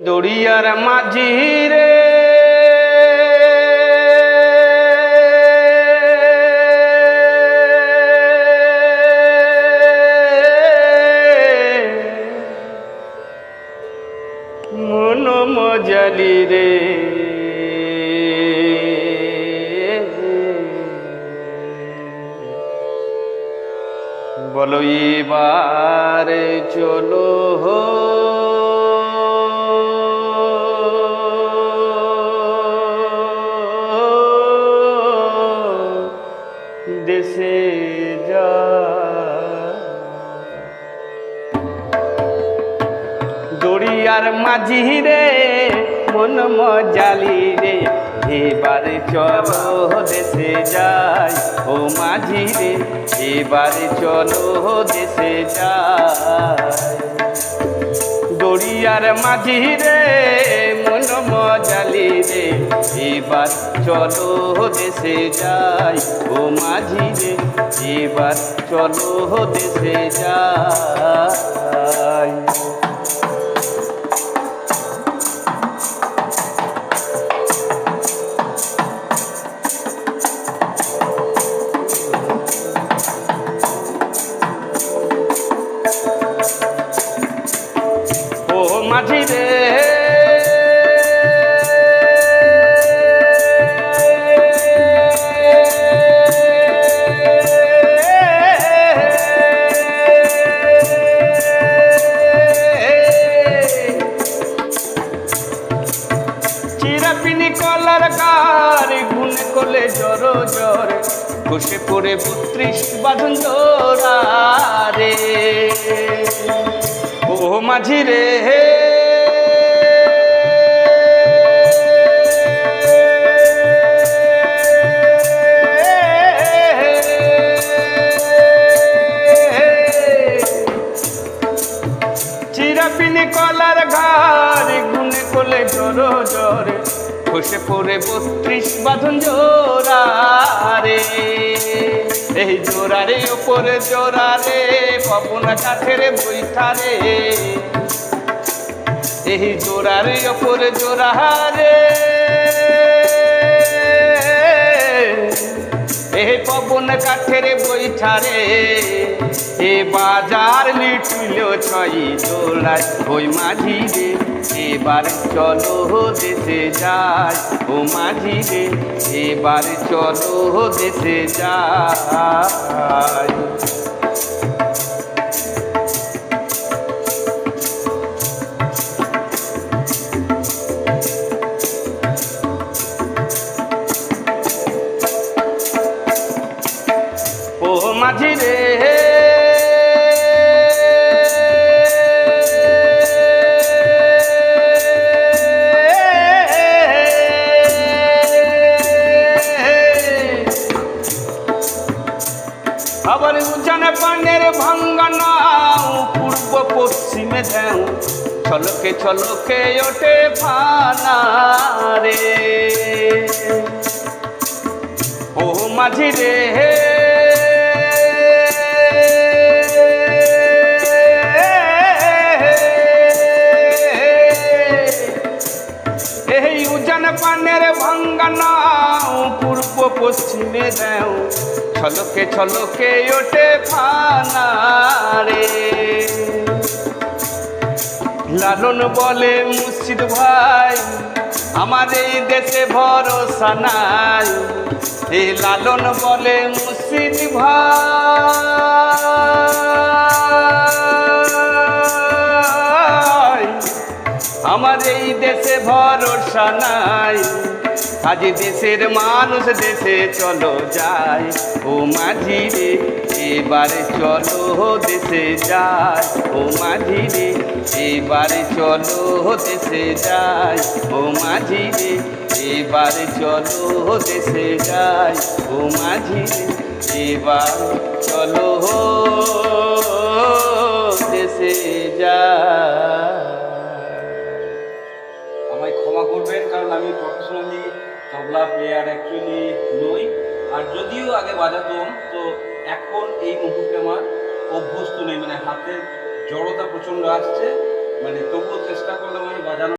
দড়িয়ার মাঝি রে। মন মজালি রে। বলো এবারে চলো। দেশে যা মাঝি রে, মন মজালি রে, এবারে চলো দেশে যাই। ও মাঝি রে, এবারে চলো দেশে যাই। দড়িয়ার মাঝি রে মজালি রে এবার চলো দেশে যাই। ও মাঝি রে এবার চলো দেশে যাই। ও কলার কার, গুণ করলে জর জর বসে পড়ে বত্রিশ বাঁধন রে ও মাঝি রে কলার ঘর গুনে কোলে জোর জোরে খসে পড়ে বত্রিশ বাঁধন জোরারে এই জোরারে ওপরে জোরারে পবন কাঠের বৈঠারে। এই জোরারে ওপরে জোরারে এ পবন কাঠের বৈঠারে। এ বাজার লিটুল ছয় দোলায় ওই মাঝি রে এবার চলো দেশে যায় ও মাঝি রে এবার চলো দেশে যায় মাঝি রে দেও ছলকে ছলকে ওঠে ফানা রে। ও মাঝি রে ভাঙ্গানা পূর্ব পশ্চিমে দেও ছলকে ছলকে ওঠে ফানা লালন বলে মুর্শিদ ভাই, আমার এই দেশে ভরসা নাই। এ লালন বলে মুর্শিদ ভাই, আমার এই দেশে ভরসা নাই। আজ দেশের মানুষ দেশে চলো যায় ও মাঝি রে, এবারে চলো দেশে যায় ও মাঝি রে, এবারে চলো দেশে যায় ও মাঝি রে, এবারে চলো দেশে যায় ও মাঝি রে, এবার চলো প্লেয়ার অ্যাকচুয়ালি নই আর যদিও আগে বাজাতাম তো এখন এই মুহূর্তে আমার অভ্যস্ত নেই মানে হাতের জড়তা প্রচণ্ড আসছে মানে তবুও চেষ্টা করলাম আমি বাজানো